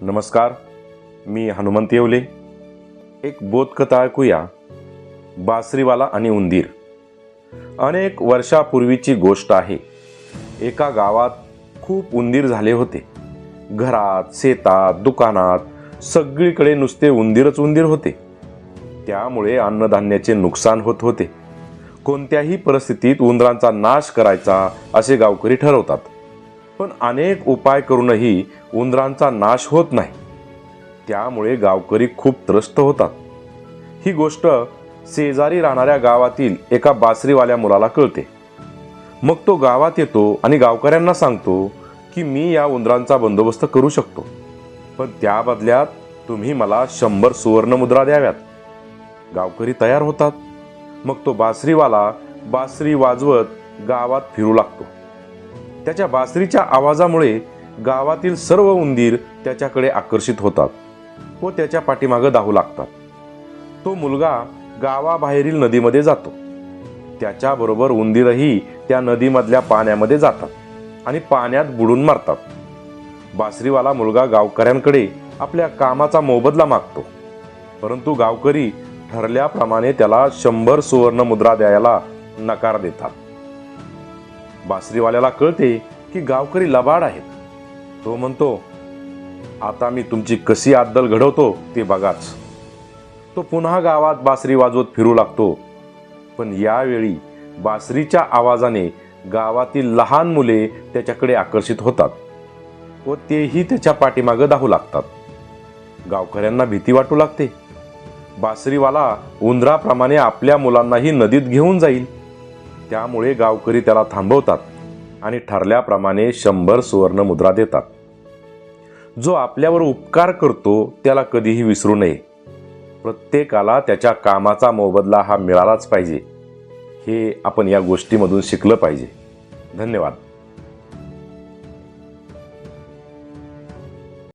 नमस्कार मी हनुमंत येवले. एक बोधकथा ऐकूया. बासरीवाला आणि उंदीर. अनेक वर्षापूर्वीची गोष्ट आहे. एका गावात खूप उंदीर झाले होते. घरात शेतात दुकानात सगळीकडे नुसते उंदीरच उंदीर होते. त्यामुळे अन्नधान्याचे नुकसान होत होते. कोणत्याही परिस्थितीत उंदरांचा नाश करायचा असे गावकरी ठरवतात. पण अनेक उपाय करूनही उंदरांचा नाश होत नाही. त्यामुळे गावकरी खूप त्रस्त होतात. ही गोष्ट शेजारी राहणाऱ्या गावातील एका बासरीवाल्या मुलाला कळते. मग तो गावात येतो आणि गावकऱ्यांना सांगतो की मी या उंदरांचा बंदोबस्त करू शकतो. पण त्या बदल्यात तुम्ही मला शंभर सुवर्णमुद्रा द्याव्यात. गावकरी तयार होतात. मग तो बासरीवाला बासरी वाजवत गावात फिरू लागतो. त्याच्या बासरीच्या आवाजामुळे गावातील सर्व उंदीर त्याच्याकडे आकर्षित होतात व त्याच्या पाठीमागं धावू लागतात. तो मुलगा गावाबाहेरील नदीमध्ये जातो. त्याच्याबरोबर उंदीरही त्या नदीमधल्या पाण्यामध्ये जातात आणि पाण्यात बुडून मारतात. बासरीवाला मुलगा गावकऱ्यांकडे आपल्या कामाचा मोबदला मागतो. परंतु गावकरी ठरल्याप्रमाणे त्याला शंभर सुवर्ण मुद्रा द्यायला नकार देतात. बासरीवाल्याला कळते की गावकरी लबाड आहेत. तो म्हणतो आता मी तुमची कशी आद्दल घडवतो ते बघाच. तो पुन्हा गावात बासरी वाजवत फिरू लागतो. पण यावेळी बासरीच्या आवाजाने गावातील लहान मुले त्याच्याकडे आकर्षित होतात व तेही त्याच्या पाठीमागं धावू लागतात. गावकऱ्यांना भीती वाटू लागते. बासरीवाला उंदराप्रमाणे आपल्या मुलांनाही नदीत घेऊन जाईल. त्यामुळे गावकरी त्याला थांबवतात आणि ठरल्याप्रमाणे शंभर सुवर्ण मुद्रा देतात. जो आपल्यावर उपकार करतो त्याला कधीही विसरू नये. प्रत्येकाला त्याच्या कामाचा मोबदला हा मिळालाच पाहिजे. हे आपण या गोष्टीमधून शिकलं पाहिजे. धन्यवाद.